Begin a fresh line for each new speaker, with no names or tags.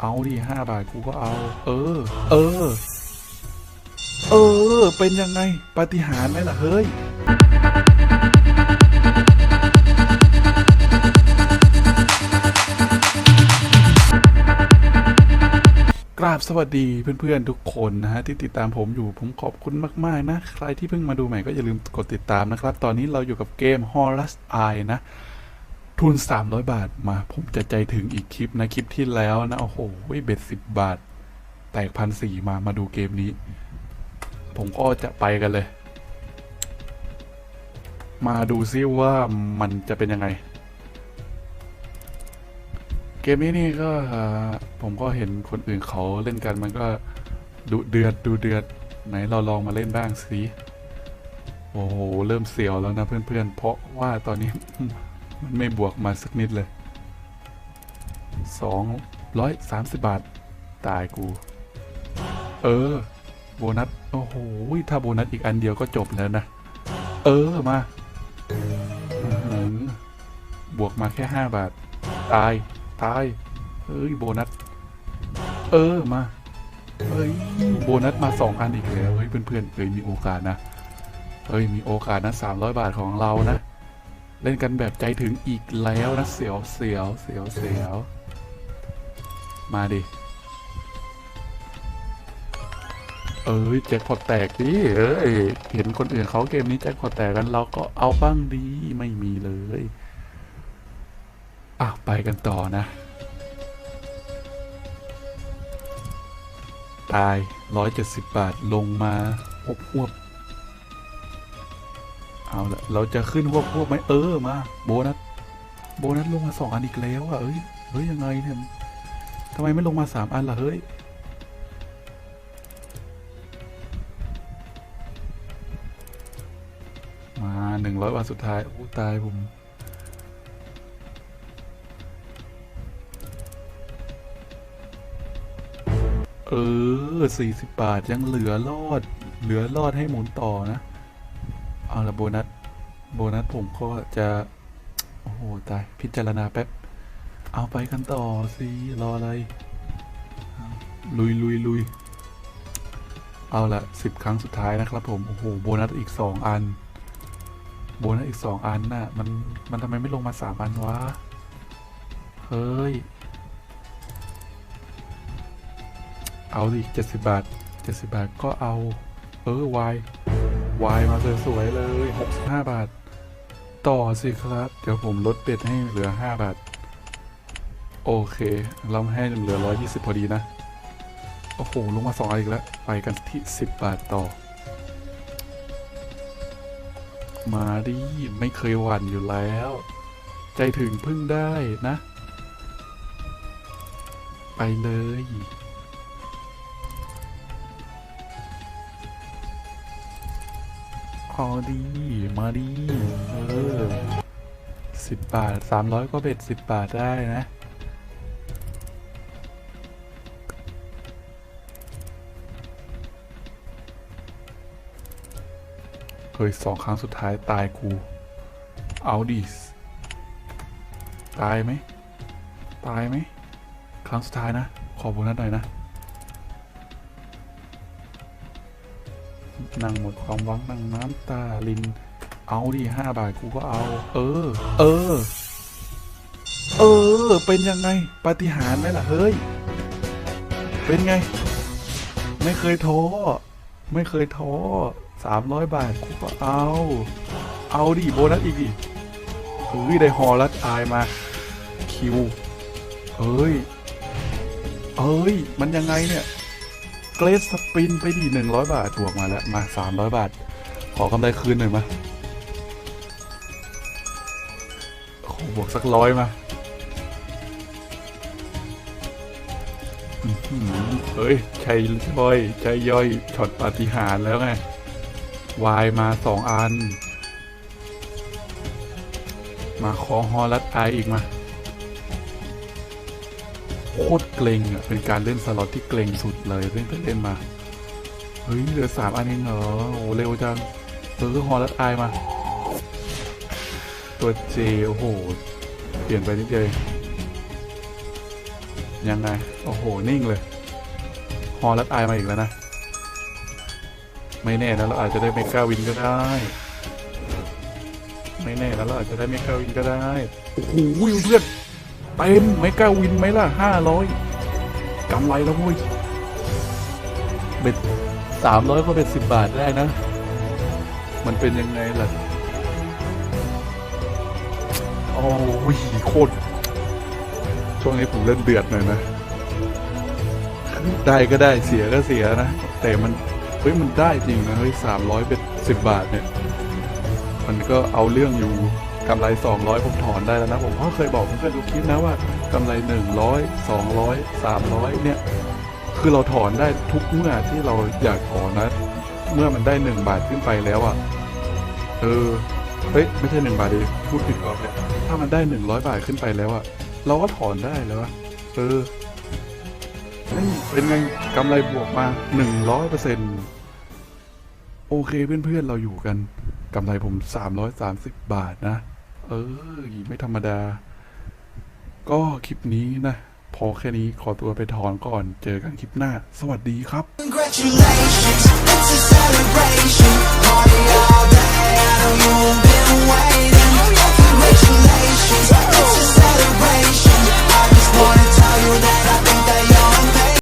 เอาดิห้าบาทกูก็เอา เออ เออ เออ เป็นยังไงปาฏิหาริย์ไหมล่ะ เฮ้ยกราบสวัสดีเพื่อนๆทุกคนนะฮะที่ติดตามผมอยู่ผมขอบคุณมากๆนะ ใครที่เพิ่งมาดูใหม่ก็อย่าลืมกดติดตามนะครับ ตอนนี้เราอยู่กับเกม Horus Eye นะ ทุน 300 บาทมาผมจะใจถึงอีกคลิปนะคลิปที่แล้วนะ โอ้โหเบ็ดสิบบาท แตกพันสี่มามาดูเกมนี้ ผมก็จะไปกันเลย มาดูซิว่ามันจะเป็นยังไง เกมนี้นี่ก็ผมก็เห็นคนอื่นเขาเล่นกันมันก็ดุเดือดดูเดือด ไหนเราลองมาเล่นบ้างสิโอ้โห เริ่มเสียวแล้วนะเพื่อนๆ เพราะว่าตอนนี้ มันไม่บวกมาสักนิดเลยสองร้อยสามสิบบาท ตายกู เออ โบนัส โอ้โห ถ้าโบนัสอีกอันเดียวก็จบแล้วนะ เออ มาบวกมาแค่ห้าบาท ตาย ตายเอ้ย โบนัส เออ มาเอ้ย โบนัสมาสองอันอีกแล้ว เฮ้ย เพื่อนๆเอ้ย มีโอกาสนะ เฮ้ย มีโอกาสนะสามร้อยบาทของเรานะ เล่นกันแบบใจถึงอีกแล้วนะเสียวเสียวเสียวเสียวมาดิ เอ้ยแจ็คพอตแตกดิเอ้ยเห็นคนอื่นเขาเกมนี้แจ็คพอตแตกกันเราก็เอาบ้างดีไม่มีเลยอะไปกันต่อนะ ตาย 170 บาทลงมาหวบหวบ เอาละเราจะขึ้นหวบหวบไหมเออมา โบนัสโบนัสลงมาสองอันอีกแล้วอะเอ้ยเฮ้ยยังไงเนี่ยทำไมไม่ลงมาสามอันล่ะเฮ้ยมาหนึ่งร้อยวันสุดท้ายโอ้ตายผมเออสี่สิบบาทยังเหลือรอด เหลือรอดให้หมุนต่อนะ เอาละโบนัส โบนัสผมก็จะ โอ้โห ตาย พิจารณาแป๊บ เอาไปกันต่อสิ รออะไร ลุยลุยลุยเอาละสิบครั้งสุดท้ายนะครับผม โอ้โห โบนัสอีกสองอัน โบนัสอีกสองอันน่ะ มัน มันทำไมไม่ลงมาสามอันวะ เฮ้ย เอาดิเจ็ดสิบบาทเจ็ดสิบาทก็เอา เออวาย วายมาสวยๆเลยหกสิบาท ต่อสิครับ เดี๋ยวผมลดเป็ดให้เหลือห้าบาท โอเคเราให้เหลือร้อยยี่สิบพอดีนะ โอ้โห ลงมาสองอันอีกแล้ว ไปกันที่สิบบาทต่อ มาดิ ไม่เคยหวั่นอยู่แล้ว ใจถึงพึ่งได้นะ ไปเลย เอดี มาดี เออสิบบาทสามร้อยก็เบ็ดสิบบาทได้นะเฮ้ยสองครั้งสุดท้ายตายกูเอาดิตายไหม ตายไหม ครั้งสุดท้ายนะ ขอโบนัสหน่อยนะ นั่งหมดความหวังนั่งน้ำตาลิน เอาดิห้าบาทกูก็เอา เออ เออ เออ เป็นยังไงปาฏิหาริย์ไหมล่ะ เฮ้ย เป็นไง ไม่เคยท้อไม่เคยท้อสามร้อยบาทกูก็เอา เอาดิโบนัสอีกดิเฮ้ยได้ฮอลัดอายมาคิว เฮ้ยเอ้ย มันยังไงเนี่ย เกรสสปินไปดีหนึ่งร้อยบาทบวกมาแล้ว มาสามร้อยบาท ขอกำไรคืนหน่อยมาโอ้โหบวกสักร้อยมาอื้อหือเฮ้ยชัยย่อยชัยย่อยช็อตปาฏิหาริย์แล้วไงวายมาสองอัน มาขอฮอลัดไออีกมา โคตรเกรงอะ เป็นการเล่นสล็อตที่เกรงสุดเลยเล่นไปเล่นมา เฮ้ย เหลือสามอันเองเหรอโอ้เร็วจังเออฮอลัดไอมา ตัวเจโอ้โห เปลี่ยนไปนิดเดียวยังไง โอ้โห นิ่งเลย ฮอลัดอายมาอีกแล้วนะ ไม่แน่นะเราอาจจะได้เมกาวินก็ได้ ไม่แน่นะเราอาจจะได้เมกาวินก็ได้ โอ้โหเพื่อน เต็มเมกาวินไหมล่ะห้าร้อยกำไรแล้วเว้ยเบ็ดสามร้อยก็เป็นสิบบาทได้นะ มันเป็นยังไงล่ะ โอ้ยโคตร ช่วงนี้ผมเล่นเดือดหน่อยนะ ได้ก็ได้เสียก็เสียนะ แต่มัน เฮ้ย มันได้จริงนะ เฮ้ยสามร้อยเป็นสิบบาทเนี่ย มันก็เอาเรื่องอยู่ กำไรสองร้อยผมถอนได้แล้วนะ ผมก็เคยบอกเพื่อนๆดูคลิปนะว่ากำไรหนึ่งร้อยสองร้อยสามร้อยเนี่ย คือเราถอนได้ทุกเมื่อที่เราอยากถอนนะ เมื่อมันได้หนึ่งบาทขึ้นไปแล้วอะ่ะ เออ เฮ้ย ไม่ใช่หนึ่งบาทดิพูดผิดก่อนเลยถ้ามันได้หนึ่งร้อยบาทขึ้นไปแล้วอะ่ะ เราก็ถอนได้แล้วเออเป็นไงกำไรบวกมาหนึ่งร้อยเปอร์เซ็นโอเคเพื่อนๆเราอยู่กันกำไรผมสามร้อยสามสิบบาทนะ เออไม่ธรรมดา ก็คลิปนี้นะ พอแค่นี้ขอตัวไปถอนก่อนเจอกันคลิปหน้า สวัสดีครับ